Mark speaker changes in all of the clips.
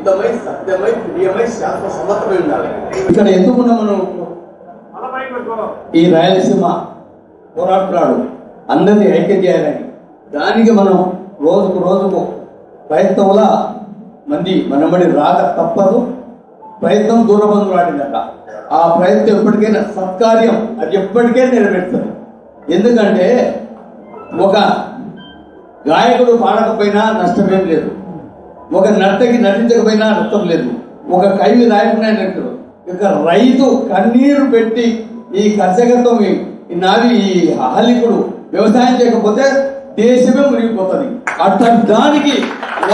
Speaker 1: యుద్ధమై సత్యమై ప్రియమై శాస్త్ర సమ్మతమై ఉండాలి.
Speaker 2: ఇక్కడ ఎందుకు మనం ఈ రాయలసీమ పోరాడుతున్నాడు? అందరినీ ఐక్యం చేయాలని. దానికి మనం రోజుకు రోజుకు ప్రయత్నంలా మంది మనబడి రాక తప్పదు. ప్రయత్నం దూరబంధులు ఆడిందట ఆ ప్రయత్నం ఎప్పటికైనా సత్కార్యం అది ఎప్పటికే నెరవేరుతుంది. ఎందుకంటే ఒక గాయకుడు పాడకపోయినా నష్టమేం లేదు. ఒక నర్తకి నటించకపోయినా అర్థం లేదు. ఒక కవి రాయకుండా ఇక రైతు కన్నీరు పెట్టి ఈ కర్షకత్వం ఈ ఈ నాది ఈ అహలికుడు వ్యవసాయం చేయకపోతే దేశమే మునిగిపోతుంది. అట్లాంటి దానికి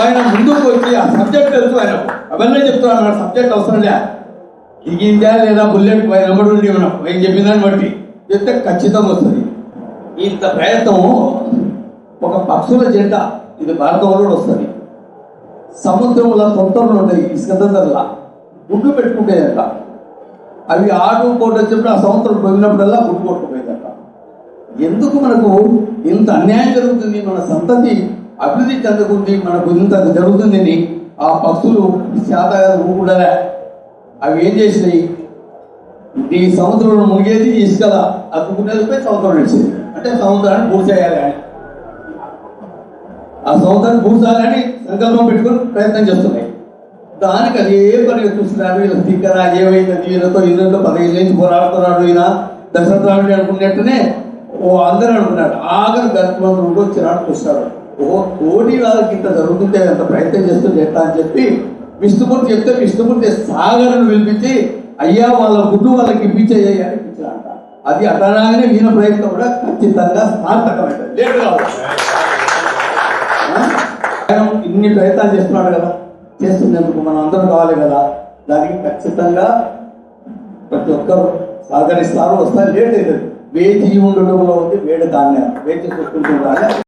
Speaker 2: ఆయన ముందుకు వచ్చి ఆ సబ్జెక్ట్ తెలుసు ఆయన. అవన్నీ చెప్తున్నాను సబ్జెక్ట్ అవసరం లే. దిగిందా లేదా బుల్లెట్ వెంబడి ఉండి మనం. ఆయన చెప్పిందాన్ని బట్టి. చెప్తే ఖచ్చితంగా వస్తుంది. ఇంత ప్రయత్నం ఒక పక్షుల జెండా. ఇది భారతంలో కూడా వస్తుంది. సముద్రంలో తొంతరలు ఉంటాయి ఇసుక గుడ్డు పెట్టుకుంటాయట అవి ఆడు పోటీ వచ్చినప్పుడు ఆ సముద్రం పోయినప్పుడల్లా గుడ్డు కొట్టుకుపోయిందట. ఎందుకు మనకు ఇంత అన్యాయం జరుగుతుంది? మన సంతతి అభివృద్ధి చెందుకుంది మనకు ఇంత జరుగుతుందని ఆ పక్షులు శాత ఊరుకుండలే అవి ఏం చేసినాయి? ఈ సముద్రంలో మునిగేది ఇసుకల. అతుకునేది పోయి సముద్రం నడిచేది అంటే సముద్రాన్ని పూర్చేయాలి అని. ఆ సంవత్సరం పూర్చాలని సంకల్పం పెట్టుకొని ప్రయత్నం చేస్తున్నాయి. దానికి అదే పని చూస్తున్నాడు వీళ్ళ స్పీకర్ ఏమైంది వీళ్ళతో వీళ్ళతో పదహైదు నుంచి పోరాడుతున్నాడు ఈయన దశరథరాముడు అనుకున్నట్టునే ఓ అందరూ అనుకున్నాడు. ఆఖరి గర్భమంత్రుడు చిరాడు చూస్తాడు. ఓ కోటి వాళ్ళకి ఇంత జరుగుతుంటే అంత ప్రయత్నం చేస్తుంది ఎట్లా అని చెప్పి విష్ణుమూర్తి చెప్తే విష్ణుమూర్తి సాగర్ను పిలిపించి అయ్యా వాళ్ళ గుడ్డు వాళ్ళకి ఇప్పించేయ్యా అని అది అటనాగానే వీణ ప్రయత్నం కూడా ఖచ్చితంగా సార్థకమైంది. లేట్ కావచ్చు ఇన్ని ప్రయత్నాలు చేస్తున్నాడు కదా చేస్తున్నందుకు మనం అందరం కావాలి కదా. దానికి ఖచ్చితంగా ప్రతి ఒక్కరు సహకరిస్తారు వస్తారు లేట్ అవుతుంది. వేచి ఉండడంలో ఉంది వేడి ధాన్యం వేచి చూసుకుంటున్నారు